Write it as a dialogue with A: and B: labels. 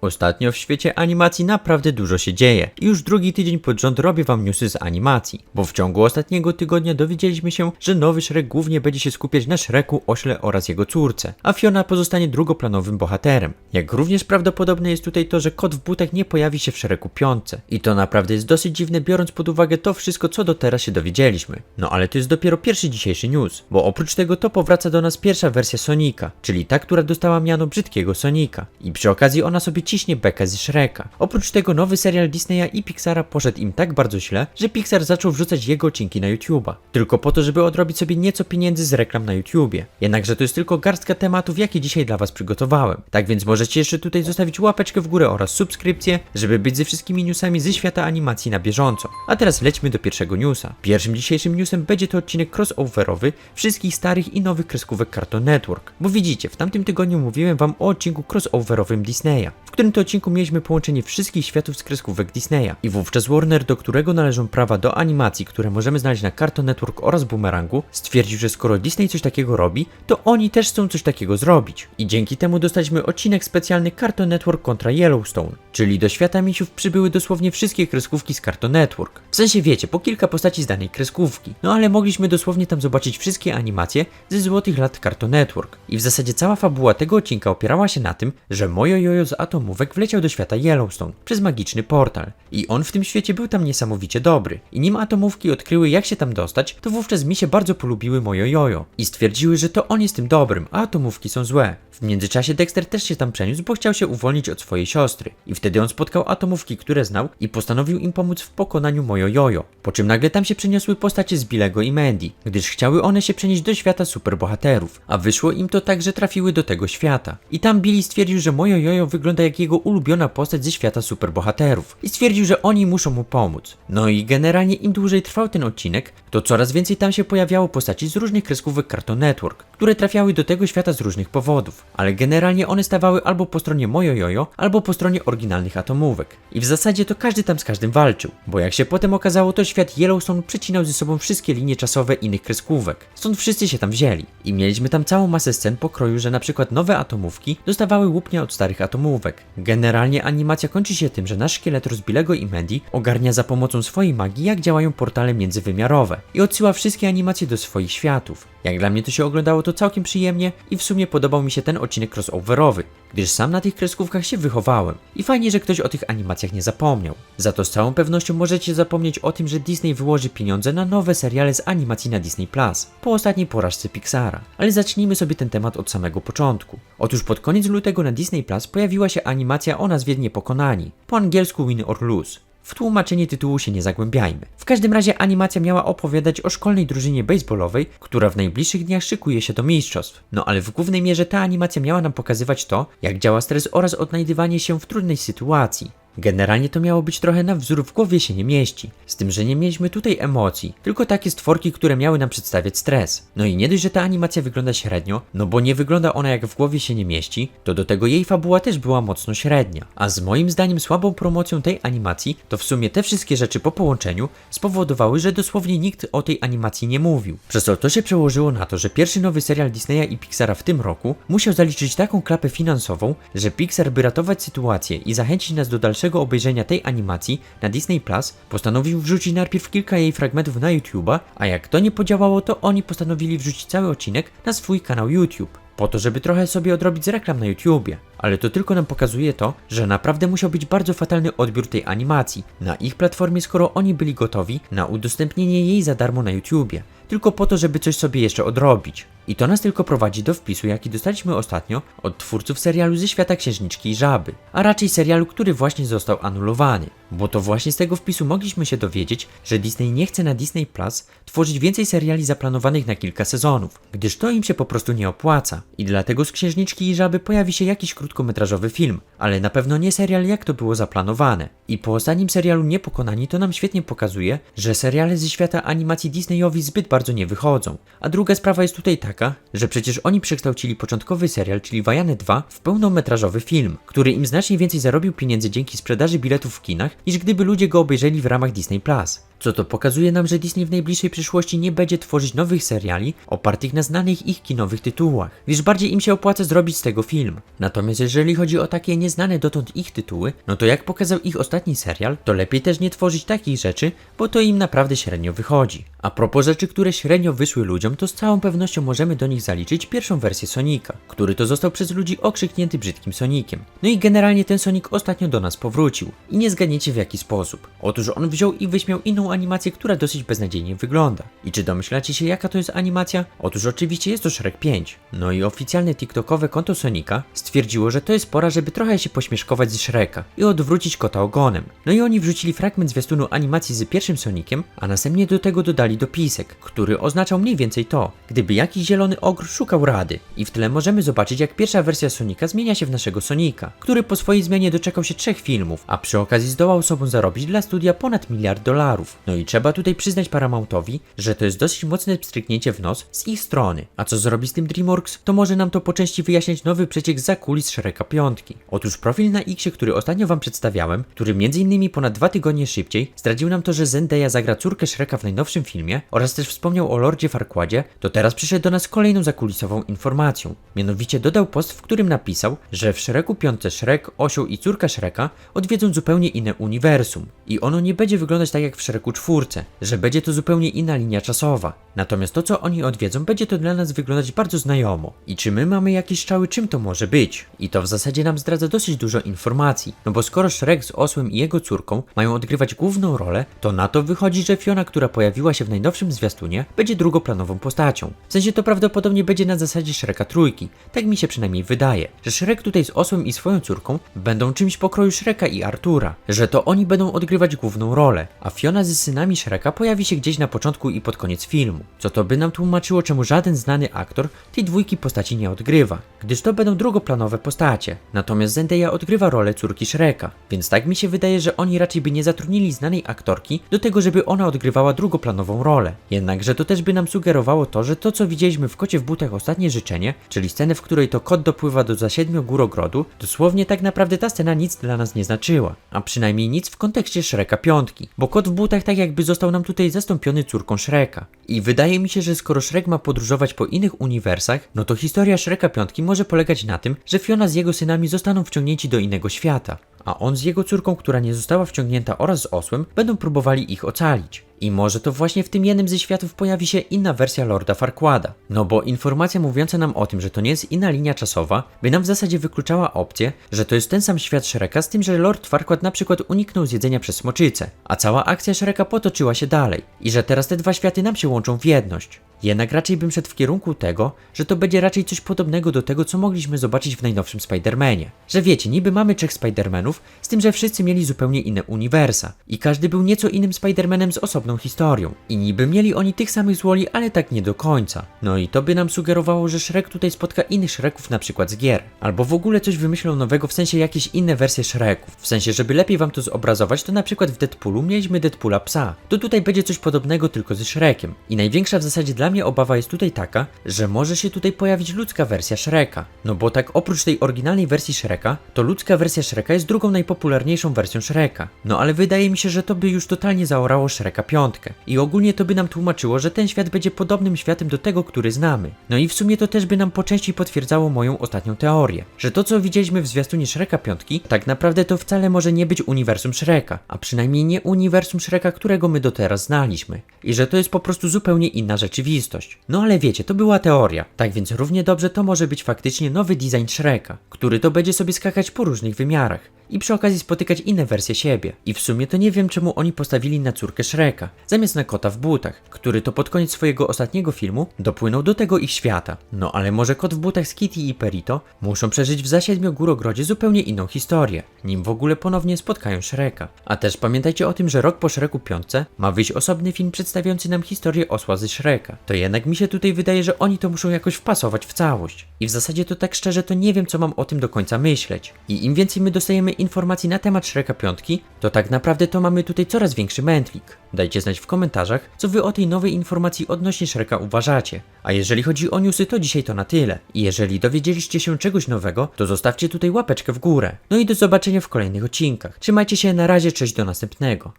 A: Ostatnio w świecie animacji naprawdę dużo się dzieje. I już drugi tydzień pod rząd robię wam newsy z animacji, bo w ciągu ostatniego tygodnia dowiedzieliśmy się, że nowy Shrek głównie będzie się skupiać na Shreku, Ośle oraz jego córce, a Fiona pozostanie drugoplanowym bohaterem. Jak również prawdopodobne jest tutaj to, że kot w butach nie pojawi się w Shreku piątce. I to naprawdę jest dosyć dziwne biorąc pod uwagę to wszystko, co do teraz się dowiedzieliśmy. No ale to jest dopiero pierwszy dzisiejszy news, bo oprócz tego to powraca do nas pierwsza wersja Sonika, czyli ta, która dostała miano brzydkiego Sonika. I przy okazji ona sobie ciśnie bekę z Shreka. Oprócz tego nowy serial Disneya i Pixara poszedł im tak bardzo źle, że Pixar zaczął wrzucać jego odcinki na YouTube'a. Tylko po to, żeby odrobić sobie nieco pieniędzy z reklam na YouTubie. Jednakże to jest tylko garstka tematów, jakie dzisiaj dla was przygotowałem. Tak więc możecie jeszcze tutaj zostawić łapeczkę w górę oraz subskrypcję, żeby być ze wszystkimi newsami ze świata animacji na bieżąco. A teraz lećmy do pierwszego newsa. Pierwszym dzisiejszym newsem będzie to odcinek crossoverowy wszystkich starych i nowych kreskówek Cartoon Network. Bo widzicie, w tamtym tygodniu mówiłem wam o odcinku crossoverowym Disneya, w którym to odcinku mieliśmy połączenie wszystkich światów z kreskówek Disneya. I wówczas Warner, do którego należą prawa do animacji, które możemy znaleźć na Cartoon Network oraz Boomerangu, stwierdził, że skoro Disney coś takiego robi, to oni też chcą coś takiego zrobić. I dzięki temu dostaliśmy odcinek specjalny Cartoon Network kontra Yellowstone, czyli do świata misiów przybyły dosłownie wszystkie kreskówki z Cartoon Network. W sensie wiecie, po kilka postaci z danej kreskówki. No ale mogliśmy dosłownie tam zobaczyć wszystkie animacje ze złotych lat Cartoon Network. I w zasadzie cała fabuła tego odcinka opierała się na tym, że Mojo Jojo z atomówek wleciał do świata Yellowstone przez magiczny portal. I on w tym świecie był tam niesamowicie dobry. I nim atomówki odkryły jak się tam dostać, to wówczas mi się bardzo polubiły Mojo Jojo. I stwierdziły, że to on jest tym dobrym, a atomówki są złe. W międzyczasie Dexter też się tam przeniósł, bo chciał się uwolnić od swojej siostry. I wtedy on spotkał atomówki, które znał i postanowił im pomóc w pokonaniu Mojo Jojo. Po czym nagle tam się przeniosły postacie z Bilego i Mandy, gdyż chciały one się przenieść do świata superbohaterów, a wyszło im to tak, że trafiły do tego świata. I tam Billy stwierdził, że Mojo Jojo wygląda jak jego ulubiona postać ze świata superbohaterów i stwierdził, że oni muszą mu pomóc. No i generalnie im dłużej trwał ten odcinek, to coraz więcej tam się pojawiało postaci z różnych kreskówek Cartoon Network, które trafiały do tego świata z różnych powodów, ale generalnie one stawały albo po stronie Mojo Jojo, albo po stronie oryginalnych atomówek. I w zasadzie to każdy tam z każdym walczył, bo jak się potem okazało, to świat Yellowstone przecinał ze sobą wszystkie linie czasowe innych kreskówek, stąd wszyscy się tam wzięli. I mieliśmy tam całą masę scen pokroju, że na przykład nowe atomówki dostawały łupnia od starych atomówek. Generalnie animacja kończy się tym, że nasz szkielet Rozbilego i Mandy ogarnia za pomocą swojej magii, jak działają portale międzywymiarowe i odsyła wszystkie animacje do swoich światów. Jak dla mnie to się oglądało to całkiem przyjemnie i w sumie podobał mi się ten odcinek crossoverowy, gdyż sam na tych kreskówkach się wychowałem i fajnie, że ktoś o tych animacjach nie zapomniał. Za to z całą pewnością możecie zapomnieć o tym, że Disney wyłoży pieniądze na nowe seriale z animacji na Disney Plus po ostatniej porażce Pixara. Ale zacznijmy sobie ten temat od samego początku. Otóż pod koniec lutego na Disney Plus pojawiła się animacja o nazwie Niepokonani, po angielsku Win or Lose. W tłumaczenie tytułu się nie zagłębiajmy. W każdym razie animacja miała opowiadać o szkolnej drużynie baseballowej, która w najbliższych dniach szykuje się do mistrzostw. No ale w głównej mierze ta animacja miała nam pokazywać to, jak działa stres oraz odnajdywanie się w trudnej sytuacji. Generalnie to miało być trochę na wzór w głowie się nie mieści, z tym, że nie mieliśmy tutaj emocji, tylko takie stworki, które miały nam przedstawiać stres. No i nie dość, że ta animacja wygląda średnio, no bo nie wygląda ona jak w głowie się nie mieści, to do tego jej fabuła też była mocno średnia. A z moim zdaniem słabą promocją tej animacji, to w sumie te wszystkie rzeczy po połączeniu spowodowały, że dosłownie nikt o tej animacji nie mówił. Przez co to się przełożyło na to, że pierwszy nowy serial Disneya i Pixara w tym roku musiał zaliczyć taką klapę finansową, że Pixar by ratować sytuację i zachęcić nas do dalszego obejrzenia tej animacji na Disney Plus postanowił wrzucić najpierw kilka jej fragmentów na YouTube'a, a jak to nie podziałało, to oni postanowili wrzucić cały odcinek na swój kanał YouTube. Po to, żeby trochę sobie odrobić z reklam na YouTubie. Ale to tylko nam pokazuje to, że naprawdę musiał być bardzo fatalny odbiór tej animacji na ich platformie, skoro oni byli gotowi na udostępnienie jej za darmo na YouTubie. Tylko po to, żeby coś sobie jeszcze odrobić. I to nas tylko prowadzi do wpisu, jaki dostaliśmy ostatnio od twórców serialu ze świata Księżniczki i Żaby, a raczej serialu, który właśnie został anulowany. Bo to właśnie z tego wpisu mogliśmy się dowiedzieć, że Disney nie chce na Disney Plus tworzyć więcej seriali zaplanowanych na kilka sezonów, gdyż to im się po prostu nie opłaca. I dlatego z Księżniczki i Żaby pojawi się jakiś krótkometrażowy film, ale na pewno nie serial jak to było zaplanowane. I po ostatnim serialu Niepokonani to nam świetnie pokazuje, że seriale ze świata animacji Disneyowi zbyt bardzo nie wychodzą. A druga sprawa jest tutaj taka, że przecież oni przekształcili początkowy serial, czyli Wajane 2, w pełnometrażowy film, który im znacznie więcej zarobił pieniędzy dzięki sprzedaży biletów w kinach, niż gdyby ludzie go obejrzeli w ramach Disney Plus. Co to pokazuje nam, że Disney w najbliższej przyszłości nie będzie tworzyć nowych seriali opartych na znanych ich kinowych tytułach, gdyż bardziej im się opłaca zrobić z tego film. Natomiast jeżeli chodzi o takie nieznane dotąd ich tytuły, no to jak pokazał ich ostatni serial, to lepiej też nie tworzyć takich rzeczy, bo to im naprawdę średnio wychodzi. A propos rzeczy, które średnio wyszły ludziom, to z całą pewnością możemy do nich zaliczyć pierwszą wersję Sonika, który to został przez ludzi okrzyknięty brzydkim Sonikiem. No i generalnie ten Sonic ostatnio do nas powrócił. I nie zgadniecie w jaki sposób. Otóż on wziął i wyśmiał inną animację, która dosyć beznadziejnie wygląda. I czy domyślacie się jaka to jest animacja? Otóż oczywiście jest to Shrek 5. No i oficjalne TikTokowe konto Sonika stwierdziło, że to jest pora, żeby trochę się pośmieszkować z Shreka i odwrócić kota ogonem. No i oni wrzucili fragment zwiastunu animacji z pierwszym Sonikiem, a następnie do tego dodali dopisek, który oznaczał mniej więcej to, gdyby jakiś zielony ogr szukał rady. I w tle możemy zobaczyć jak pierwsza wersja Sonika zmienia się w naszego Sonika, który po swojej zmianie doczekał się trzech filmów, a przy okazji zdołał sobą zarobić dla studia ponad miliard dolarów. No i trzeba tutaj przyznać Paramountowi, że to jest dosyć mocne pstryknięcie w nos z ich strony. A co zrobi z tym DreamWorks, to może nam to po części wyjaśniać nowy przeciek za kulis Shreka 5. Otóż profil na Xie, który ostatnio wam przedstawiałem, który m.in. ponad dwa tygodnie szybciej zdradził nam to, że Zendaya zagra córkę Shreka w najnowszym filmie oraz też wspomniał o Lordzie Farquadzie, to teraz przyszedł do nas kolejną zakulisową informacją. Mianowicie dodał post, w którym napisał, że w Shreku 5 Shrek, Osioł i córka Shreka odwiedzą zupełnie inne uniwersum. I ono nie będzie wyglądać tak jak w Shreku 4, że będzie to zupełnie inna linia czasowa. Natomiast to, co oni odwiedzą, będzie to dla nas wyglądać bardzo znajomo. I czy my mamy jakieś strzały, czym to może być? I to w zasadzie nam zdradza dosyć dużo informacji. No bo skoro Shrek z Osłem i jego córką mają odgrywać główną rolę, to na to wychodzi, że Fiona, która pojawiła się w najnowszym zwiastunie, będzie drugoplanową postacią. W sensie to prawdopodobnie będzie na zasadzie Shreka trójki. Tak mi się przynajmniej wydaje. Że Shrek tutaj z Osłem i swoją córką będą czymś pokroju Shreka i Artura. Że to oni będą odgrywać główną rolę. A Fiona ze synami Shreka pojawi się gdzieś na początku i pod koniec filmu. Co to by nam tłumaczyło, czemu żaden znany aktor tej dwójki postaci nie odgrywa. Gdyż to będą drugoplanowe postacie. Natomiast Zendaya odgrywa rolę córki Shreka. Więc tak mi się wydaje, że oni raczej by nie zatrudnili znanej aktorki do tego, żeby ona odgrywała drugoplanową rolę. Jednakże to też by nam sugerowało to, że to co widzieliśmy w Kocie w butach ostatnie życzenie, czyli scenę, w której to kot dopływa do zasiedmiu gór ogrodu, dosłownie tak naprawdę ta scena nic dla nas nie znaczyła. A przynajmniej nic w kontekście Shreka piątki, bo kot w butach tak jakby został nam tutaj zastąpiony córką Shreka. I wydaje mi się, że skoro Shrek ma podróżować po innych uniwersach, no to historia Shreka piątki może polegać na tym, że Fiona z jego synami zostaną wciągnięci do innego świata, a on z jego córką, która nie została wciągnięta oraz z osłem, będą próbowali ich ocalić. I może to właśnie w tym jednym ze światów pojawi się inna wersja Lorda Farquada. No bo informacja mówiąca nam o tym, że to nie jest inna linia czasowa, by nam w zasadzie wykluczała opcję, że to jest ten sam świat Shreka, z tym, że Lord Farquad na przykład uniknął zjedzenia przez smoczycę, a cała akcja Shreka potoczyła się dalej. I że teraz te dwa światy nam się łączą w jedność. Jednak raczej bym szedł w kierunku tego, że to będzie raczej coś podobnego do tego, co mogliśmy zobaczyć w najnowszym Spider-Manie. Że wiecie, niby mamy trzech Spider-Manów, z tym, że wszyscy mieli zupełnie inne uniwersa. I każdy był nieco innym Spider-Manem z osobną historią. I niby mieli oni tych samych złoli, ale tak nie do końca. No i to by nam sugerowało, że Shrek tutaj spotka innych Shreków na przykład z gier. Albo w ogóle coś wymyślą nowego, w sensie jakieś inne wersje Shreków. W sensie, żeby lepiej wam to zobrazować, to na przykład w Deadpoolu mieliśmy Deadpoola psa. To tutaj będzie coś podobnego tylko ze Shrekiem. I największa w zasadzie dla mnie obawa jest tutaj taka, że może się tutaj pojawić ludzka wersja Shreka. No bo tak oprócz tej oryginalnej wersji Shreka, to ludzka wersja Shreka jest drugą najpopularniejszą wersją Shreka. No ale wydaje mi się, że to by już totalnie zaorało Shreka piątkę. I ogólnie to by nam tłumaczyło, że ten świat będzie podobnym światem do tego, który znamy. No i w sumie to też by nam po części potwierdzało moją ostatnią teorię, że to co widzieliśmy w zwiastunie Shreka piątki, tak naprawdę to wcale może nie być uniwersum Shreka, a przynajmniej nie uniwersum Shreka, którego my do teraz znaliśmy. I że to jest po prostu zupełnie inna rzeczywistość. No ale wiecie, to była teoria. Tak więc równie dobrze to może być faktycznie nowy design Shreka, który to będzie sobie skakać po różnych wymiarach i przy okazji spotykać inne wersje siebie. I w sumie to nie wiem czemu oni postawili na córkę Shreka, zamiast na kota w butach, który to pod koniec swojego ostatniego filmu dopłynął do tego ich świata. No ale może kot w butach z Kitty i Perito muszą przeżyć w zasiedmiu górogrodzie zupełnie inną historię, nim w ogóle ponownie spotkają Shreka. A też pamiętajcie o tym, że rok po Shreku piątce ma wyjść osobny film przedstawiający nam historię osła ze Shreka. To jednak mi się tutaj wydaje, że oni to muszą jakoś wpasować w całość. I w zasadzie to tak szczerze to nie wiem co mam o tym do końca myśleć. I im więcej my dostajemy informacji na temat Shreka piątki, to tak naprawdę to mamy tutaj coraz większy mętlik. Dajcie znać w komentarzach, co wy o tej nowej informacji odnośnie Shreka uważacie. A jeżeli chodzi o newsy, to dzisiaj to na tyle. I jeżeli dowiedzieliście się czegoś nowego, to zostawcie tutaj łapeczkę w górę. No i do zobaczenia w kolejnych odcinkach. Trzymajcie się, na razie, cześć do następnego.